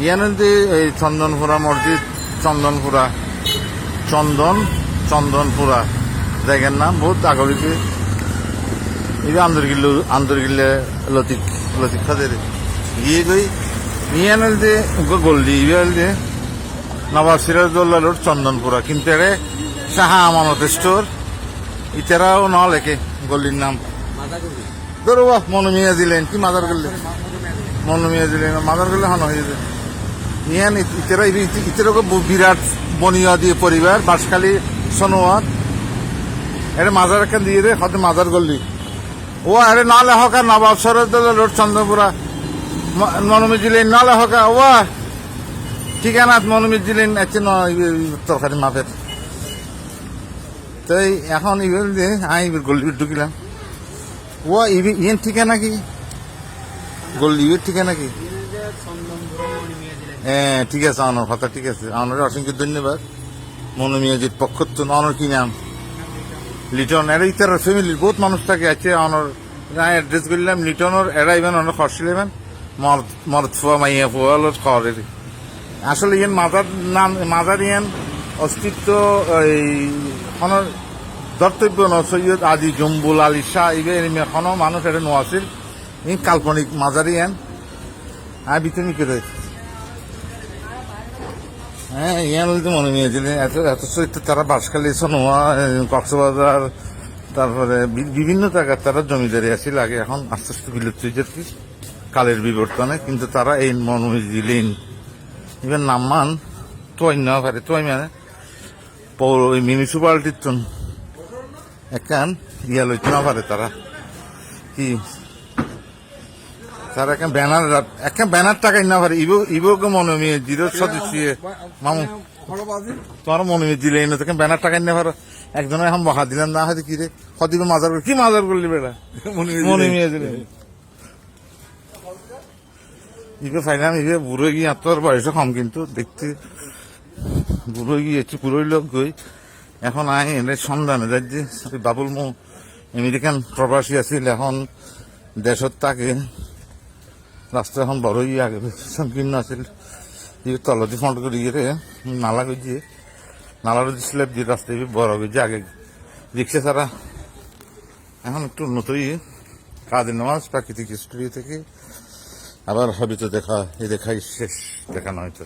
ইয়ানন্দি এই চন্দনপুরা মসজিদ চন্দনপুরা চন্দন চন্দনপুরা জায়গার নাম বহুত আগরিতে এই আন্দরগিল্ল আন্দরগিল্লে লতিক লতিক খাদের গিয়ে গই ইয়ানল যে গল্লি ইয়াল নবাব সিরাজদৌল্লা রোড চন্দনপুরা কিন্তু এর সাহা আমানত স্টোর ইতারাও ন লেখে গল্লির নাম। ধরো বাহ মনমিয়া দিলেন কি মাদার গেলেন মনমিয়া দিলেন মাদার গেলে হানো হয়ে যায়। ইয়ান ইতারা ইতারকে বিরাট বনিয়া দিয়ে পরিবার বাসখালী সনোয়াত এটা মাজার একটা দিয়ে রে হয়তো মাজার গল্লি ও আরে নালে হকা নবাব সরদুল্লা রোড চন্দ্রপুরা। মনোমি দিলেন নালে হকা ও ঠিকানা মনোমি দিলেন আছে তরকারি মাপের। তো এখন ইবেল যে আমি গল্লি ঢুকিলাম। ও ইবি ইয়েন ঠিকানা কি? গল্লি ইবের ঠিকানা কি? হ্যাঁ ঠিক আছে আমার কথা ঠিক আছে। আমার অসংখ্য ধন্যবাদ। মনোমিয়াজির পক্ষ তো অনর কি নাম? লিটন এরা ইতার ফ্যামিলির বহুত মানুষ থাকে আছে অনর অ্যাড্রেস করলাম, লিটনের এরা ইভেন অনেক খরছিলেন মরদ ফুয়া, মাইয়া ফুয়া হলো খরের আসলে ইয়ান মাদার নাম, মাদার ইয়ান অস্তিত্ব, এই অনর ধর্তব্য ন, সৈয়দ আদি জম্বুল আলী শাহ ইবে এখনও মানুষ এটা নোয়াছিল। ইন কাল্পনিক মাজার ইয়ান। আর বিতনি করে হ্যাঁ ইয়ান বলতে মনে নিয়েছিলেন এত এত সহিত তারা বাসখালী সোনোয়া কক্সবাজার, তারপরে বিভিন্ন জায়গায় তারা জমিদারি আছে লাগে। এখন আস্তে আস্তে বিলুপ্ত হয়ে যাচ্ছে কালের বিবর্তনে, কিন্তু তারা এই মনে দিলেন ইভেন নাম্মান, তোয়াই না পারে, তোয়াই মানে পৌর, ওই মিউনিসিপালিটির একান ইয়া লইতে না পারে তারা। কি তারা একটা ব্যানার একটা ব্যানার টাকাই না পারে ইবো ইবোকে মনে মিয়ে জিরো সদস্য মামু। তোমার মনে মিয়ে দিলে না তোকে ব্যানার টাকাই না পারো এখন বহা দিলেন না হয়তো কি রে? কদিকে মাজার কি মাজার করলি বেড়া মনে মিয়ে দিলে। ইবে ফাইলাম ইবে বুড়ো গিয়ে তোর বয়স কম কিন্তু দেখতে। বুড়ো গিয়েছি পুরোই লোক গই। এখন আই এনে সন্ধানে যাচ্ছি বাবুল মো আমেরিকান প্রবাসী আছিল এখন দেশত তাকে রাস্তা এখন বড় ইয়ে আগে সংকীর্ণ আছিল। তলদি ফন্ড করে ইয়ে নালা গিয়ে নালার স্ল্যাব দিয়ে ইয়ে বড় গিয়ে আগে রিক্সা ছাড়া। এখন একটু উন্নত ইয়ে কাদের নামাজ, প্রাকৃতিক স্টুডিও থেকে আবার হবে তো দেখা, এই দেখাই শেষ, দেখানো হয়তো